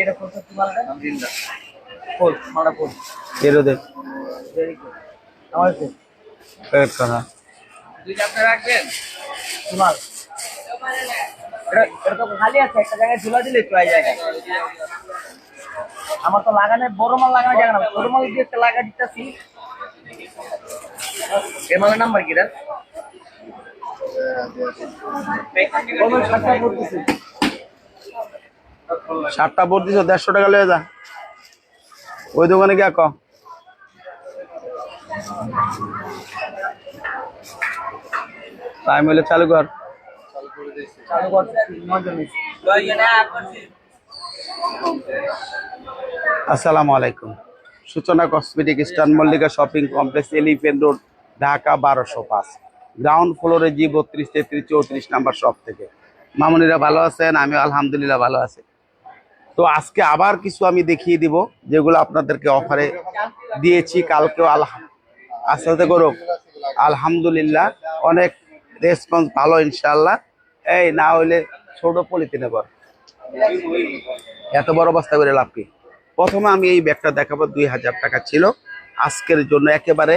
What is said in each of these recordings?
এটা কত কি মালটা? ফুল মালটা ফুল এরও দে ভেরি গুড আমার কাছে প্যাকেট করা দুইটা আপনি রাখবেন? কি মাল এটা এটা তো খালি আছে একটা জায়গায় ঝুলা দিলে এই জায়গায়। আমার তো লাগানো বড় মাল লাগানো জায়গা না। ছোট মাল দিয়ে একটা লাগা দিতেছি। এর মালের নাম্বার কি রে? বোর্ড দিছো দেড়শো টাকা লয়ে যা। ওই দোকানে গিয়া ক। টাইম হলে চালু কর। চালু করছি আসসালামু আলাইকুম। সূচনা কসমেটিক স্টান Mallika shopping complex, Elephant Road, Dhaka বারোশো পাঁচ। গ্রাউন্ড ফ্লোরে জি বত্রিশ, তেত্রিশ, চৌত্রিশ নাম্বার শপ থেকে। মামুনিরা ভালো আছেন? আমি আলহামদুলিল্লাহ ভালো আছি। তো আজকে আবার কিছু আমি দেখিয়ে দিব, যেগুলো আপনাদেরকে অফারে দিয়েছি। কালকেও আল্লাহ আস্তে করুক। আলহামদুলিল্লাহ, অনেক রেসপন্স ভালো ইনশাল্লাহ এই না হইলে ছোট পলিথিনে কর এত বড় বস্তা করে লাভ কি? প্রথমে আমি এই ব্যাগটা দেখাবো, দুই হাজার টাকা ছিল। আজকের জন্য একেবারে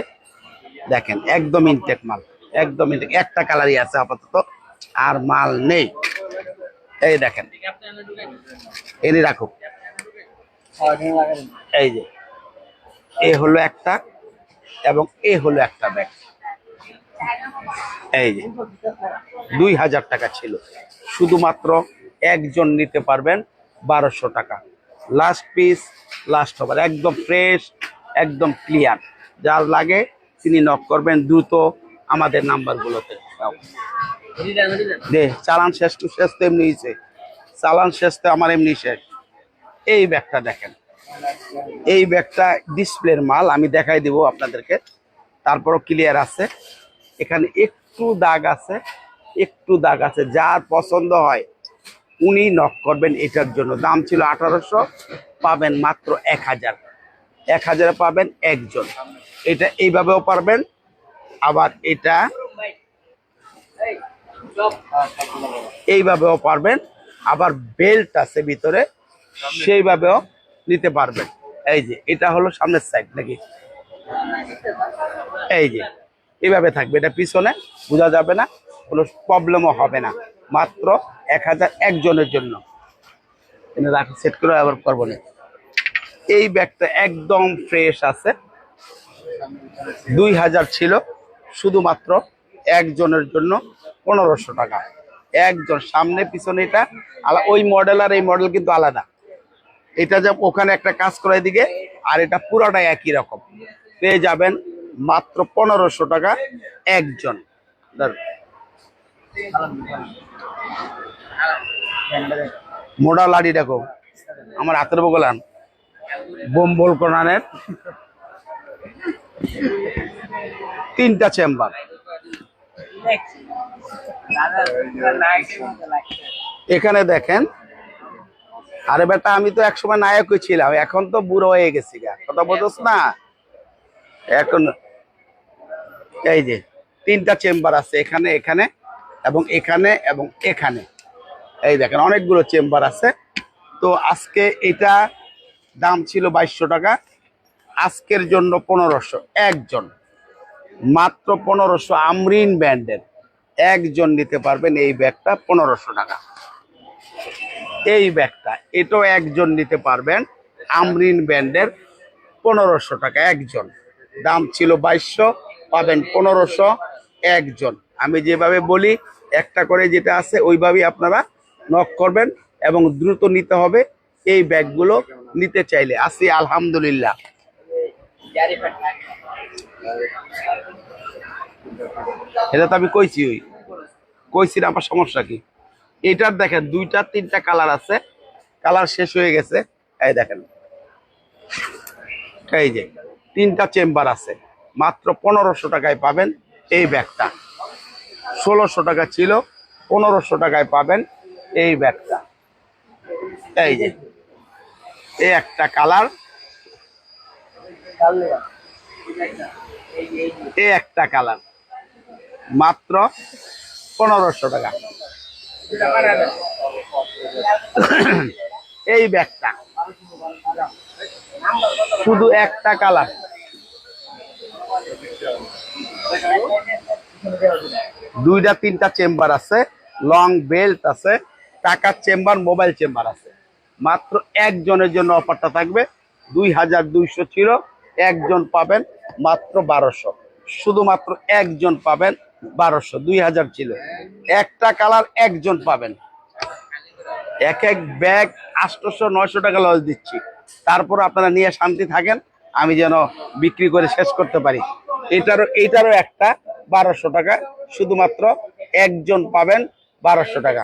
দেখেন, একদম ইনটেক মাল। একদম ইনটেক একটা কালারই আছে আপাতত, আর মাল নেই। এই দেখেন, এনে রাখুক। এই যে, এ হলো একটা এবং এ হলো একটা ব্যাগ। এই যে, দুই হাজার টাকা ছিল। শুধুমাত্র একজন নিতে পারবেন বারোশো টাকা। লাস্ট পিস লাস্ট ওভার একদম ফ্রেশ একদম ক্লিয়ার যার লাগে তিনি নক করবেন, দ্রুত আমাদের নাম্বারগুলোতে। দে, চালান শেষ টু শেষ তো এমনি চালান শেষ তো আমার এমনি শেষ। এই ব্যাগটা দেখেন। এই ব্যাগটা ডিসপ্লের মাল, আমি দেখাই দিব আপনাদেরকে। তারপরও ক্লিয়ার আছে। এখানে একটু দাগ আছে, একটু দাগ আছে। যার পছন্দ হয় উনি নক করবেন এটার জন্য। দাম ছিল আঠারোশো, পাবেন মাত্র এক হাজার। এক হাজারে পাবেন একজন। এটা এইভাবেও পারবেন। আবার এটা এইভাবেও পারবেন, আবার বেল্ট আছে ভিতরে, সেইভাবেও নিতে পারবেন। এই যে, এটা হলো সামনের সাইড নাকি? এই যে, এইভাবে থাকবে। এটা পিছনে বোঝা যাবে না, কোনো প্রবলেমও হবে না। মাত্র এক হাজার একজনের জন্য। সেট করে আবার করব না। এই ব্যাগটা একদম ফ্রেশ আছে। দুই হাজার ছিল। শুধুমাত্র একজনের জন্য পনেরোশো টাকা। একজন সামনে, পিছনে এটা ওই মডেল আর এই মডেল কিন্তু আলাদা। এটা যে ওখানে একটা কাজ করে দিকে আর এটা পুরোটা একই রকম। পেয়ে যাবেন মাত্র পনেরোশো টাকা একজন। মোটা লাড়ি দেখো। আমার হাতের বগলান। বোম্বল কোরআনের তিনটা চেম্বার এখানে দেখেন, আরে বেটা, আমি তো একসময় নায়কই ছিলাম, এখন তো বুড়ো হয়ে গেছি গা। কথা বোঝস না? এখন এই যে, তিনটা চেম্বার আছে এখানে এখানে, এবং এখানে এবং এখানে। এই দেখেন, অনেকগুলো চেম্বার আছে। তো আজকে এটা দাম ছিল বাইশশো টাকা, আজকের জন্য পনেরোশো, একজন। মাত্র পনেরোশো আমরিন ব্যান্ডের একজন নিতে পারবেন এই ব্যাগটা পনেরোশো টাকা। এই ব্যাগটা, এটাও একজন নিতে পারবেন আমরিন ব্যান্ডের পনেরোশো টাকা, একজন। দাম ছিল বাইশশো, পাবেন পনেরোশো, একজন। আমি যেভাবে বলি, একটা করে যেটা আছে, ওইভাবেই আপনারা নক করবেন এবং দ্রুত নিতে হবে। এই ব্যাগগুলো নিতে চাইলে আসি আলহামদুলিল্লাহ। এটা তো আমি কইছি ওই। কইছি না, আমার সমস্যা কি? এটার দেখেন, দুইটা, তিনটা কালার আছে। কালার শেষ হয়ে গেছে। এই দেখেন। এই যে, তিনটা চেম্বার আছে। মাত্র পনেরোশো টাকায় পাবেন এই ব্যাগটা। ষোলোশো টাকা ছিল, পনেরোশো টাকায় পাবেন এই ব্যাগটা। এই যে, এই একটা কালার। এই একটা কালার। মাত্র পনেরোশো টাকা। এই ব্যাগটা। শুধু একটা কালার। দুইটা, তিনটা চেম্বার আছে, লং বেল্ট আছে, টাকার চেম্বার, মোবাইল চেম্বার আছে। মাত্র একজনের জন্য অফারটা থাকবে। দুই হাজার দুইশো ছিল। একজন পাবেন মাত্র বারোশো। শুধুমাত্র একজন পাবেন বারোশো, দুই হাজার ছিল। একটা কালার একজন পাবেন। এক এক ব্যাগ আটশোশো নয়শো টাকা লস দিচ্ছি। তারপর আপনারা নিয়ে শান্তি থাকেন, আমি যেন বিক্রি করে শেষ করতে পারি। এটারও এইটারও একটা বারোশো টাকা, শুধুমাত্র একজন পাবেন বারোশো টাকা।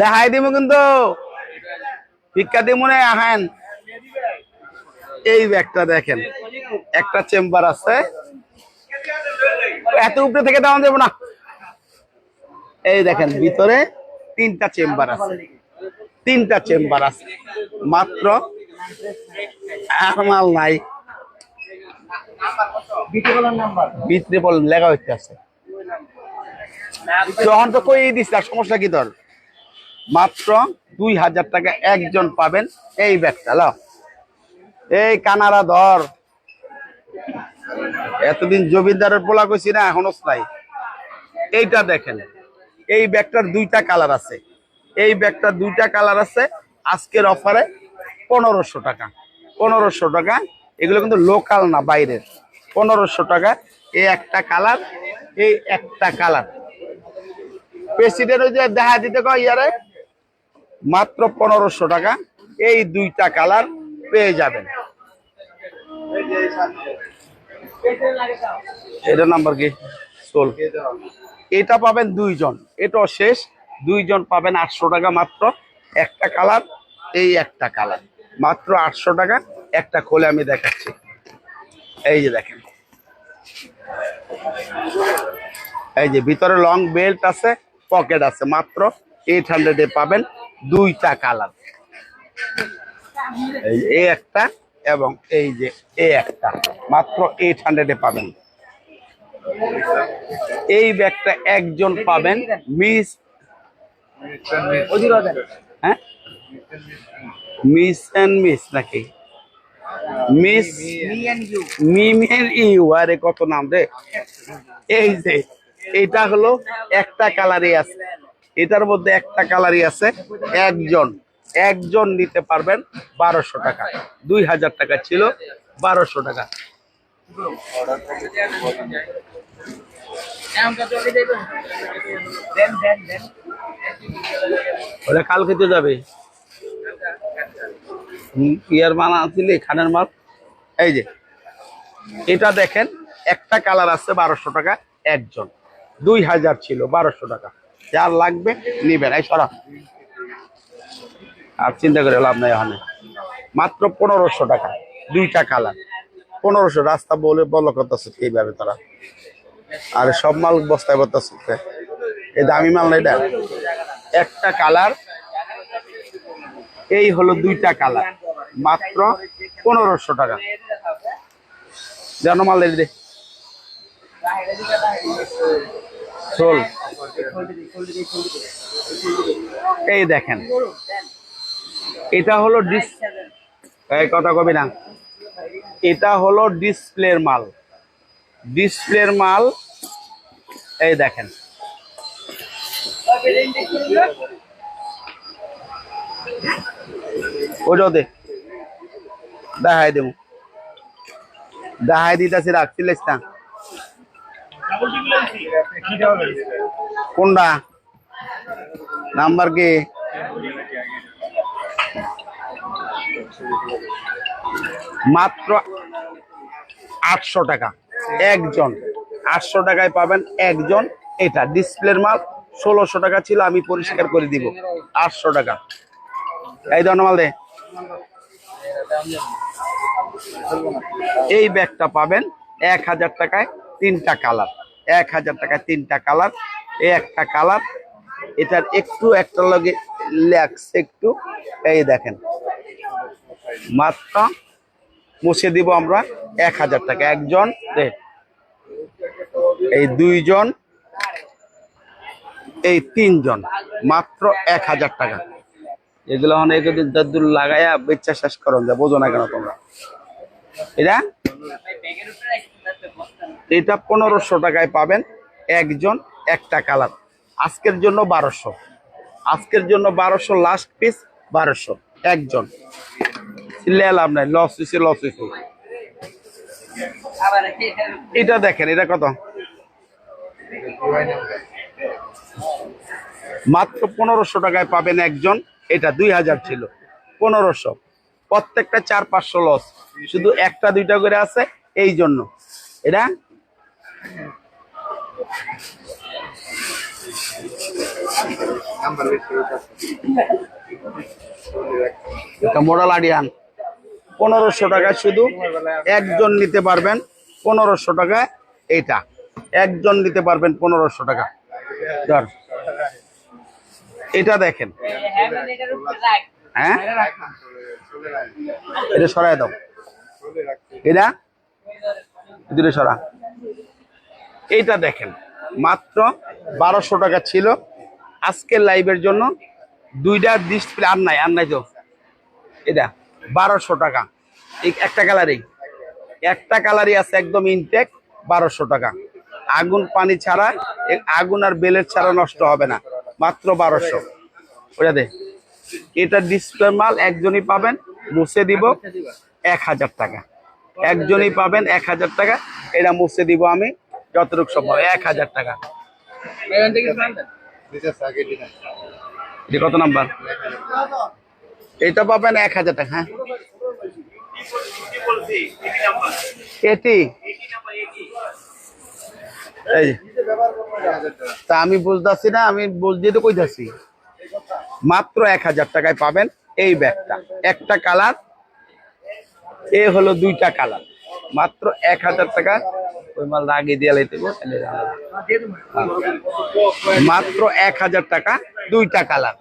দেখাই দিব কিন্তু। ভিক্ষা দিব না, আহেন। এই ব্যাগটা দেখেন। একটা চেম্বার আছে। এত উপরে থেকে দেওয়া যাবে না। এই দেখেন, ভিতরে তিনটা চেম্বার আছে। তিনটা চেম্বার আছে। মাত্র আর মাল নাই লেখা হচ্ছে কই দিস সমস্যা কি তোর মাত্র দুই হাজার টাকা একজন পাবেন এই ব্যাগটা, লাও। এই কানারা ধর। এতদিন জমিদারের পোলা কইছি না, এখনও নাই। এইটা দেখেন। এই ব্যাগটার দুইটা কালার আছে। এই ব্যাগটার দুইটা কালার আছে আজকের অফারে পনেরোশো টাকা। পনেরোশো টাকা। এগুলো কিন্তু লোকাল না, বাইরের। পনেরোশো টাকা। এই একটা কালার, এই একটা কালার। প্রেসিডেন্ট ওই যে দেখা দিতে কয় ইয়ারে? মাত্র পনেরোশো টাকা। এই দুইটা কালার পেয়ে যাবেন। এটা নাম্বার কি? সোল এটা পাবেন দুইজন। এটাও শেষ। দুইজন পাবেন আটশো টাকা মাত্র। একটা কালার, এই একটা কালার। মাত্র আটশো টাকা। একটা খোলে আমি দেখাচ্ছি। এই যে দেখেন। এই যে ভিতরে লং বেল্ট আছে, পকেট আছে। মাত্র এইট হান্ড্রেডে পাবেন দুইটা কালার। এই একটা এবং এই যে এই একটা মাত্র এইট হান্ড্রেডে পাবেন। এই ব্যাগটা একজন পাবেন মিস হ্যাঁ? মিস এন্ড মিস নাকি? মিস মিমের ইউ আরে কত নাম রে? এই যে এটা হলো একটা কালারই আছে। এটার মধ্যে একটা কালারই আছে একজন। একজন নিতে পারবেন বারোশো টাকা। দুই হাজার টাকা ছিল, বারোশো টাকা। দেন কালকে তো যাবে। ইয়ার মাল আনছিলে, খানের মাল? এই যে, এটা দেখেন, একটা কালার আছে বারোশো টাকা, একজন। দুই হাজার ছিল, বারোশো টাকা। যার লাগবে নিবেন। এই সরা। আর চিন্তা করে লাভ নাই ওখানে। মাত্র পনেরোশো টাকা, দুইটা কালার। পনেরোশো রাস্তা বলে বলো করতেছে এইভাবে তারা। আর সব মাল বস্তায় বস্তাছে। এই দামি মাল না এটা? একটা কালার। এই হলো দুইটা কালার। মাত্র পনেরোশো টাকা। যেন মাল রেডি দে এই দেখেন। এটা হলো ডিস এই কথা কবি না। এটা হলো ডিসপ্লের মাল। ডিসপ্লের মাল এই দেখেন। ওটাও দে। দেখাই দেবো। দেখাই দিতেছি রাখছিলিস না। কোনটা? নাম্বার কি? মাত্র আটশো টাকা। একজন, আটশো টাকায় পাবেন একজন এটা, ডিসপ্লের মাল ষোলোশো টাকা ছিল, আমি পরিষ্কার করে দিব, আটশো টাকা। এই মাল দে। এই ব্যাগটা পাবেন এক হাজার টাকায় তিনটা কালার, এক হাজার টাকায় তিনটা কালার, একটা কালার, এটার একটু একটা লগে ল্যাক্স একটু, এই দেখেন। মাত্র মুছে দিব আমরা এক হাজার টাকা। একজন। এই দুইজন, এই তিনজন, মাত্র এক হাজার টাকা। এগুলো অনেক দিন দাদুর লাগাইয়া বেচা শেষ করো যা বোঝো না কেন তোমরা? এটা? এটা পনেরোশো টাকায় পাবেন একজন একটা কালার। আজকের জন্য বারোশো। আজকের জন্য বারোশো লাস্ট পিস বারোশো, একজন। চিল্লে লাভ নাই লস হয়েছে লস হয়েছে এটা দেখেন এটা কত? মাত্র পনেরোশো টাকায় পাবেন একজন এটা দুই হাজার ছিল পনেরোশো। প্রত্যেকটা চার পাঁচশো লস শুধু একটা দুইটা করে আছে এই জন্য। এটা? মোডাল আডিয়ান পনেরোশো টাকায় শুধু একজন নিতে পারবেন পনেরোশো টাকায় এইটা। একজন নিতে পারবেন পনেরোশো টাকা। ধর। এটা দেখেন। হ্যাঁ? এটা সরাই দাও। এটা? দূরে সরা। এইটা দেখেন। মাত্র বারোশো টাকা ছিল। আজকের লাইভের জন্য দুইটা ডিসপ্লে আর নাই আর নাই তো। এটা। বারোশো টাকা। এই একটা কালারই একটা কালারই আছে একদম ইনটেক বারোশো টাকা। আগুন পানি ছাড়া আগুন আর বেলের ছাড়া নষ্ট হবে না। মাত্র বারোশো। ওটা দে। এটা ডিসপ্লে মাল একজনই পাবেন মুছে দিব এক হাজার টাকা। একজনই পাবেন এক হাজার টাকা। এটা মুছে দিব আমি যতটুকু সম্ভব এক হাজার টাকা। এটা কত নাম্বার? এটা পাবেন এক হাজার টাকা হ্যাঁ। এটি? এই তা আমি বুঝতেছি না আমি বুঝতে তো কইতাছি মাত্র এক হাজার টাকায় পাবেন এই ব্যাগটা। একটা কালার এ হলো দুইটা কালার। মাত্র এক হাজার টাকা ওই মাল আগে দিয়ে লাইতে গো, তাহলে আলাদা। মাত্র এক হাজার টাকা দুইটা কালার।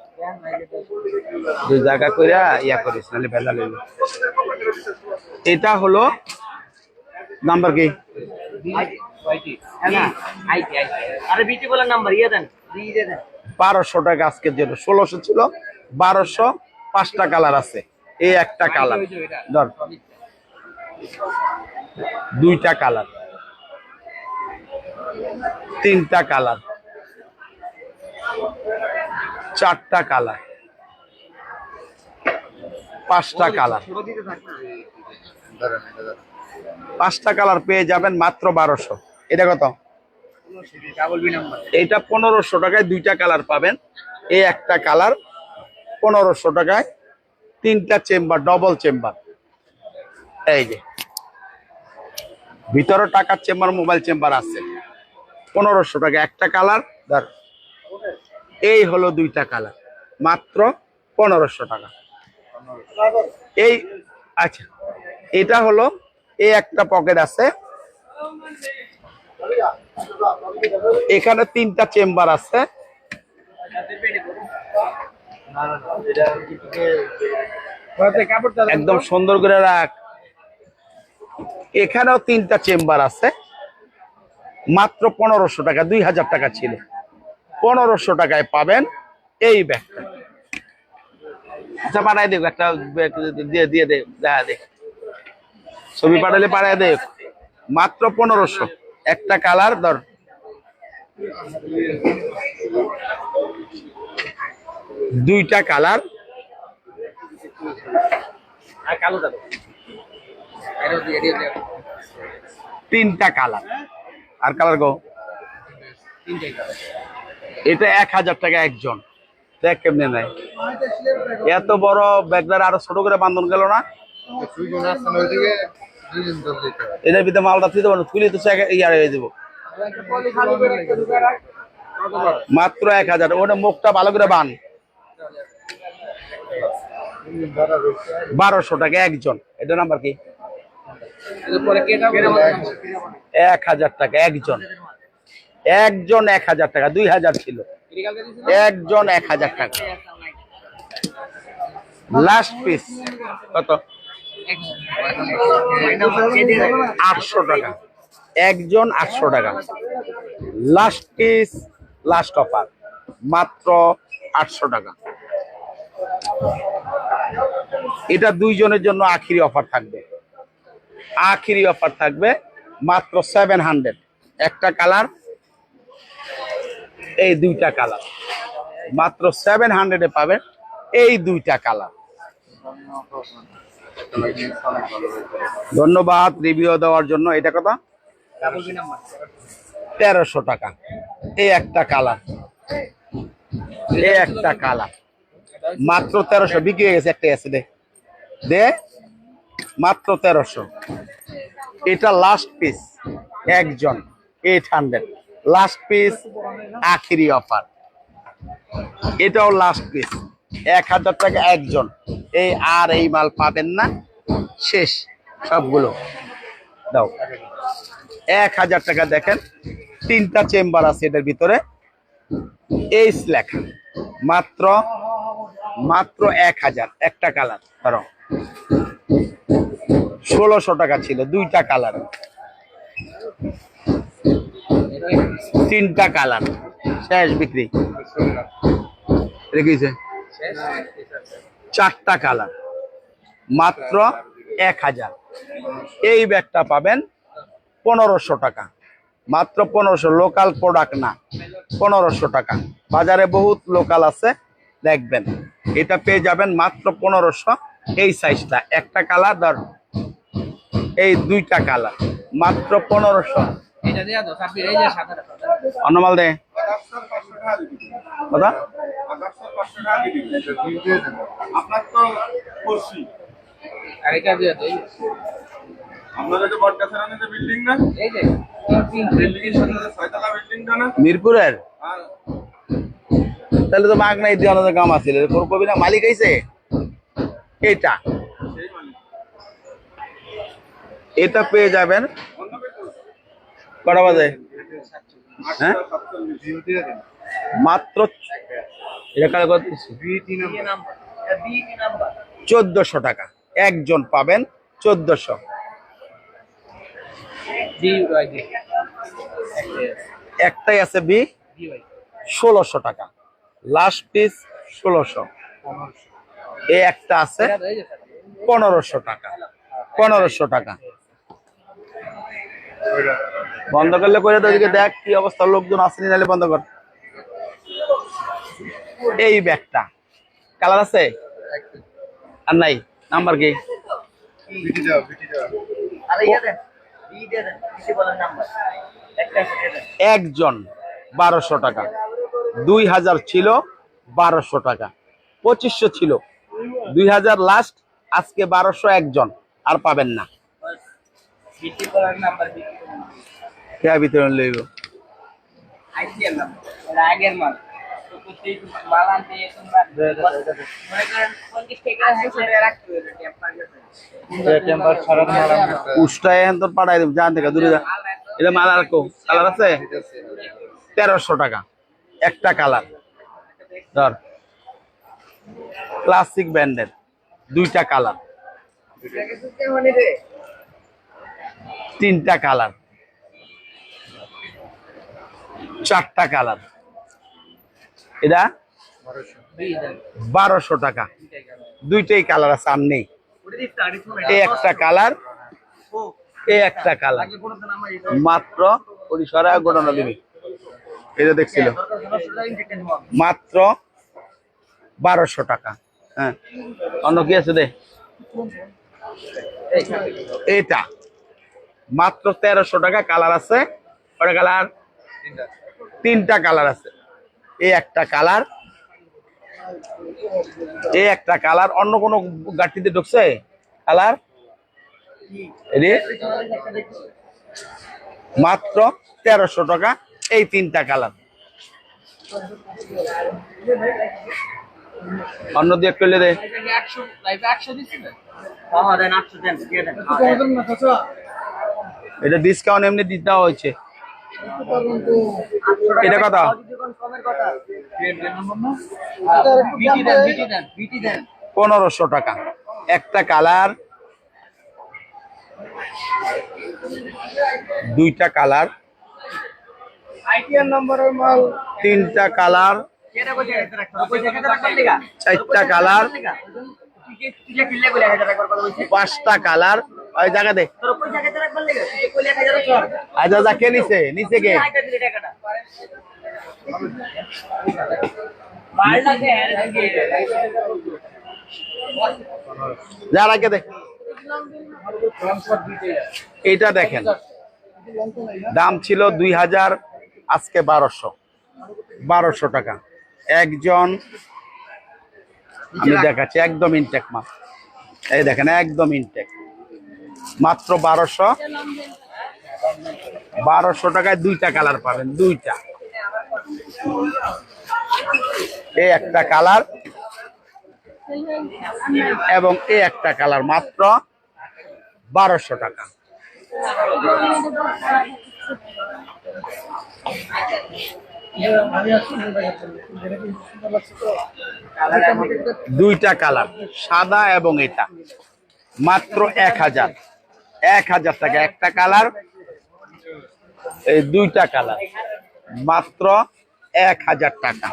দুই জায়গা করে ইয়া করিস নাহলে ভেজা লইল এটা হলো নাম্বার কি? ইয়ে বারোশো টাকা আজকের জন্য ষোলোশো ছিল বারোশো পাঁচটা কালার আছে। এই একটা কালার। ধর। দুইটা কালার। তিনটা কালার। চারটা কালার। পাঁচটা কালার। পাঁচটা কালার পেয়ে যাবেন মাত্র বারোশো। এটা কত? এইটা পনেরোশো টাকায় দুইটা কালার পাবেন। এই একটা কালার পনেরোশো টাকায় তিনটা চেম্বার ডবল চেম্বার। এই যে। ভিতরে টাকার চেম্বার মোবাইল চেম্বার আছে। পনেরোশো টাকা একটা কালার ধর। এই হলো দুইটা কালার। মাত্র পনেরোশো টাকা। এই আচ্ছা এটা হলো, এই একটা পকেট আছে। এখানে তিনটা চেম্বার আছে। একদম সুন্দর করে রাখ। এখানেও তিনটা চেম্বার আছে। মাত্র পনেরোশো টাকা, দুই হাজার টাকা ছিল। পনেরোশো টাকায় পাবেন এই ব্যাগটা। আচ্ছা পাঠাই দেব একটা ব্যাগ দিয়ে দিয়ে দে দেখা দে। ছবি পাঠালে পাঠাই দে। মাত্র পনেরোশো। একটা কালার ধর। দুইটা কালার। তিনটা কালার। আর কালার গো। তিনটাই কালার। এটা এক হাজার টাকা একজন। কেমনে নাই এত বড় ব্যাগদার আরও ছোট করে বান্ধন গেল না? এটার ভিতরে মালটা তুই দেবো তুলি তো ইয়ার দেবো মাত্র এক হাজার, ওটা মুখটা ভালো করে বান বারোশো টাকা একজন। এটা নাম্বার কি? এক হাজার টাকা একজন। একজন এক হাজার টাকা, দুই হাজার ছিল। একজন এক হাজার টাকা। লাস্ট পিস কত? আটশো টাকা। একজন আটশো টাকা। লাস্ট পিস লাস্ট অফার মাত্র আটশো টাকা। এটা দুইজনের জন্য আখিরি অফার থাকবে। আখিরি অফার থাকবে মাত্র সেভেন হান্ড্রেড একটা কালার এই দুইটা কালার। মাত্র সেভেন হান্ড্রেডে পাবেন এই দুইটা কালার। ধন্যবাদ রিভিউ দেওয়ার জন্য। এটা কথা তেরোশো টাকা। এই একটা কালার। এই একটা কালার। মাত্র তেরোশো। বিক্রি হয়ে গেছে একটা আছে দে। দে। মাত্র তেরোশো। এটা লাস্ট পিস একজন। এইট হান্ড্রেড লাস্ট পিস আখিরি অফার এটাও লাস্ট পিস এক হাজার টাকা একজন। এই আর এই মাল পাবেন না। শেষ। সবগুলো। দাও। এক হাজার টাকা দেখেন। তিনটা চেম্বার আছে এটার ভিতরে। এইস লেখা। মাত্র মাত্র এক হাজার। একটা কালার ধরো। ষোলোশো টাকা ছিল। দুইটা কালার তিনটা কালার। শেষ বিক্রি। রেখেছে চারটা কালার। মাত্র এক হাজার। এই ব্যাগটা পাবেন পনেরোশো টাকা। মাত্র পনেরোশো। লোকাল প্রোডাক্ট না। পনেরোশো টাকা। বাজারে বহুত লোকাল আছে দেখবেন। এটা পেয়ে যাবেন মাত্র পনেরোশো। এই সাইজটা একটা কালার ধর। এই দুইটা কালার। মাত্র পনেরোশো। অন্যমাল দে কথা আপনার তো আর এটা দিয়া দাও। এই যে। আপনাদের যে বিল্ডিং না এই যে। বিল্ডিং এর সাথে ছয়তলা বিল্ডিংটা না মিরপুরের? তাহলে তো মাগ নাই দিয়ে কাম আছে কোন কবি না মালিক আইছে? এটা সেই এটা পেয়ে যাবেন। কটা বাজে? হ্যাঁ? মাত্র এটা কত চোদ্দশো টাকা। একজন পাবেন চোদ্দশো। একটাই আছে বি ষোলোশো টাকা। লাস্ট পিস ষোলোশো। এই একটা আছে পনেরোশো টাকা। পনেরোশো টাকা। বন্ধ করলে করে তো ওদিকে দেখ কি অবস্থা, লোকজন আসেনি, নাহলে বন্ধ কর। এই ব্যাগটা। কালার আছে? আর নাই। নাম্বার কি? একজন, বারোশো টাকা। দুই হাজার ছিল, বারোশো টাকা। পঁচিশশো ছিল। দুই হাজার লাস্ট আজকে বারোশো একজন। আর পাবেন না। বিটি বলেন নাম্বার বিটি কে বিতরণ লইব? আইসিএল নাম্বার আগের মাল। মাল আনতে তোমরা মনে করেন পঞ্চাশ টাকা আছে রাখতে হবে টেম্পার টেম্পার ছাড়া মাল উষ্টায় এখন পাঠাই দেব জান থেকে দূরে যা। এটা মাল আর কো কালার আছে? তেরোশো টাকা একটা কালার। ধর। ক্লাসিক ব্র্যান্ডের দুইটা কালার। তিনটা কালার। চারটা কালার। এটা? বারোশো টাকা। দুইটাই কালার আছে, আর নেই। এই একটা কালার, এই একটা কালার। মাত্র পরিসরে গোটানো দিবি। এটা দেখছিল। মাত্র বারোশো টাকা। হ্যাঁ। অন্য কি আছে দে? এটা মাত্র তেরোশো টাকা কালার আছে। কটা কালার? তিনটা কালার আছে। এই একটা কালার। এই একটা কালার। অন্য কোনো গাড়িতে ঢুকছে? কালার? রে মাত্র তেরোশো টাকা। এই তিনটা কালার। অন্য দিয়ে করলে দে। এটা ডিসকাউন্ট এমনি দিতে হয়েছে। এটা কথা? পনেরোশো টাকা। একটা কালার, দুইটা কালার, তিনটা কালার, চারটা কালার, পাঁচটা কালার ওই জায়গা দে। আচ্ছা যা কে নিছে? নিচে কে? যা রাখে দে। এটা দেখেন। দাম ছিল দুই হাজার আজকে বারোশো। বারোশো টাকা। একজন আমি দেখাচ্ছি একদম ইনটেক মাছ এই দেখেন একদম ইনটেক মাত্র বারোশো। বারোশো টাকায় দুইটা কালার পাবেন, দুইটা। এই একটা কালার এবং এই একটা কালার মাত্র বারোশো টাকা। দুইটা কালার, সাদা এবং এটা। মাত্র এক হাজার। এক হাজার টাকা একটা কালার এই দুইটা কালার। মাত্র এক হাজার টাকা।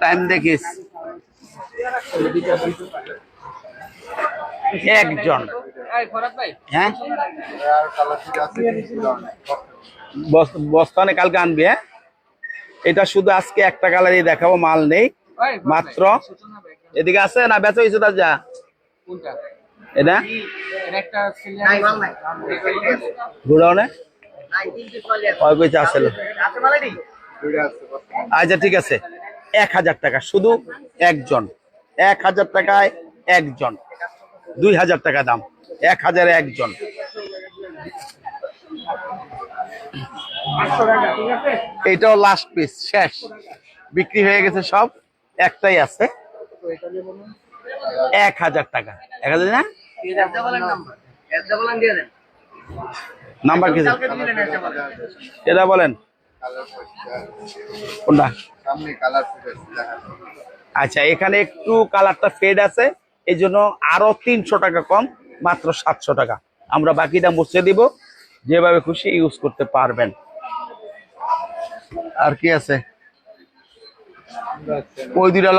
টাইম দেখিস। একজন। হ্যাঁ? বস্তানে কালকে আনবি হ্যাঁ? এটা শুধু আজকে একটা কালারই দেখাবো মাল নেই। মাত্র এদিকে আছে না বেচা হয়েছে তার যা? কোনটা? এটা? এটা একটা সিলিয়ার নাই মাল না নাই তিনটে চলে ওই কইছে আসল আছে মালেডি দুইটা আছে আচ্ছা ঠিক আছে। এক হাজার টাকা শুধু একজন। এক হাজার টাকায় একজন। দুই হাজার টাকা দাম। এক হাজারে একজন। এটাও লাস্ট পিস শেষ। বিক্রি হয়ে গেছে সব একটাই আছে। এক হাজার টাকা। এক হাজার না? নাম্বার কি এটা বলেন। আচ্ছা এখানে একটু কালারটা ফেড আছে এই জন্য আরও তিনশো টাকা কম, মাত্র সাতশো টাকা। আমরা বাকিটা মুছে দিব, যেভাবে খুশি ইউজ করতে পারবেন। আর কি আছে? ওই দুইটা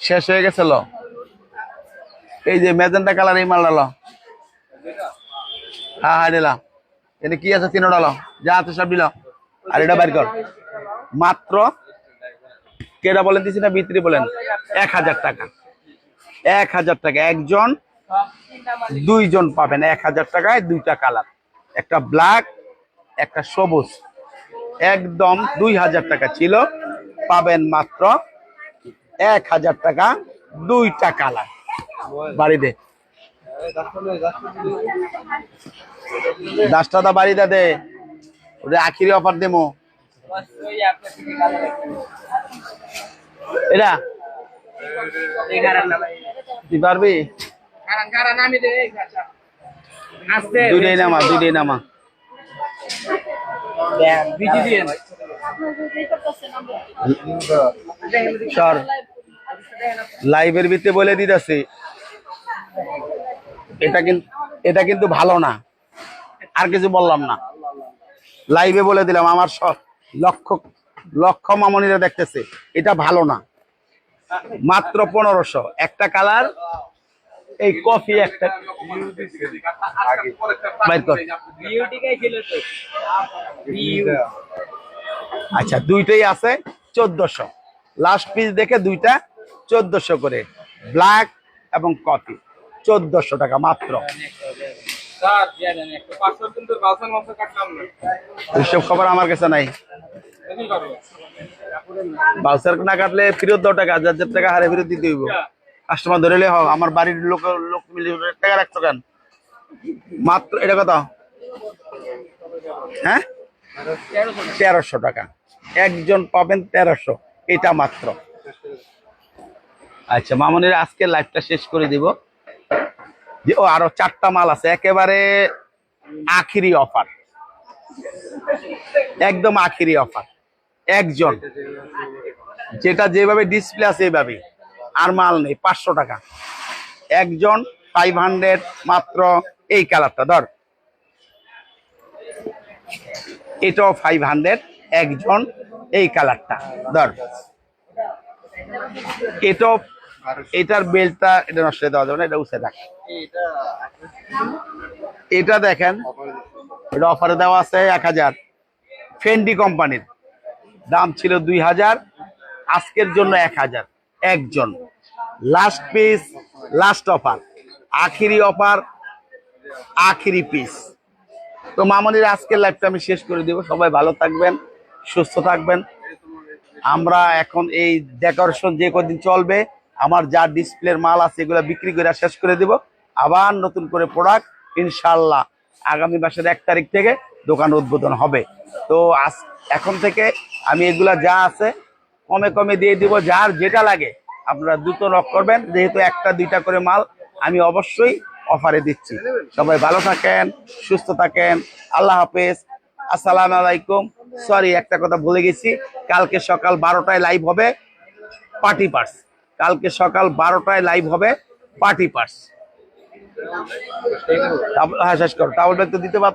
শেষ হয়ে গেছে, ল। এই যে মেজেন্টা কালার এই মালটা, ল। হ্যাঁ হ্যাঁ দিলাম। এটা কি আছে তিনোটা, ল? যা আছে সব দিল। আর এটা বাইর কর। মাত্র কেটা বলেন দিছি না, বিক্রি বলেন? এক হাজার টাকা। এক হাজার টাকা। একজন, দুইজন পাবেন। এক হাজার টাকায় দুইটা কালার। একটা ব্ল্যাক, একটা সবুজ। একদম দুই হাজার টাকা ছিল। পাবেন মাত্র এক হাজার টাকা দুইটা কালার। বাড়ি দে। দশটা দা বাড়ি দা ওদের আখিরি অফার দেবো এটা পারবি? দুইটাই নামা দুইটাই সর। লাইভের ভিতরে বলে দিতেছি। এটা কিন্তু এটা কিন্তু ভালো না। আর কিছু বললাম না। লাইভে বলে দিলাম, আমার সব লক্ষ লক্ষ মামনিরা দেখতেছে, এটা ভালো না। মাত্র পনেরোশো। একটা কালার, এই কফি একটা। আচ্ছা দুইটাই আছে, চোদ্দশো। লাস্ট পিস দেখে দুইটা চোদ্দশো করে ব্ল্যাক এবং কফি, চোদ্দশো টাকা মাত্র। এইসব খবর আমার কাছে নাই। বাউসার না কাটলে ফেরত দাও টাকা, হাজার টাকা হারে ফেরত দিতে হইব। কাস্টমার ধরে হোক আমার বাড়ির লোক লোক মিলে টাকা রাখছো কেন? মাত্র এটা কত? হ্যাঁ? তেরোশো টাকা। একজন পাবেন তেরোশো, এটা মাত্র। আচ্ছা মামনির আজকে লাইভটা শেষ করে দিব। যে ও আরও চারটা মাল আছে, একেবারে আখিরি অফার একদম আখিরি অফার একজন। যেটা যেভাবে ডিসপ্লে আছে এইভাবে আর মাল নেই, পাঁচশো টাকা। একজন ফাইভ হান্ড্রেড মাত্র এই কালারটা ধর। এটাও ফাইভ হান্ড্রেড একজন এই কালারটা ধর। এটাও এটার বেলটা এটা নষ্ট দেওয়া যাবে না এটা উঠে এটা এটা দেখেন এটা অফারে দেওয়া আছে এক হাজার। ফেন্ডি কোম্পানির দাম ছিল দুই হাজার আজকের জন্য এক হাজার একজন। লাস্ট পিস লাস্ট অফার আখিরি অফার আখিরি পিস তো মামনির আজকের লাইফটা আমি শেষ করে দিব। সবাই ভালো থাকবেন সুস্থ থাকবেন। আমরা এখন এই ডেকোরেশন যে কদিন চলবে আমার যা ডিসপ্লের মাল আছে এগুলো বিক্রি করে শেষ করে দিব। আবার নতুন করে প্রোডাক্ট ইনশাল্লাহ আগামী মাসের এক তারিখ থেকে দোকান উদ্বোধন হবে। তো আজ এখন থেকে আমি এগুলা যা আছে কমে কমে দিয়ে দিব, যার যেটা লাগে আপনারা দ্রুত নক করবেন। যেহেতু একটা, দুইটা করে মাল আমি অবশ্যই অফারে দিচ্ছি। সবাই ভালো থাকেন, সুস্থ থাকেন, আল্লাহ হাফেজ। আসসালাম আলাইকুম। সরি একটা কথা ভুলে গেছি। কালকে সকাল বারোটায় লাইভ হবে পার্টি পার্স কালকে সকাল বারোটায় লাইভ হবে পার্টি পার্স। হ্যাঁ শেষ করো। টাওয়াল ব্যাগ তো দিতে পার?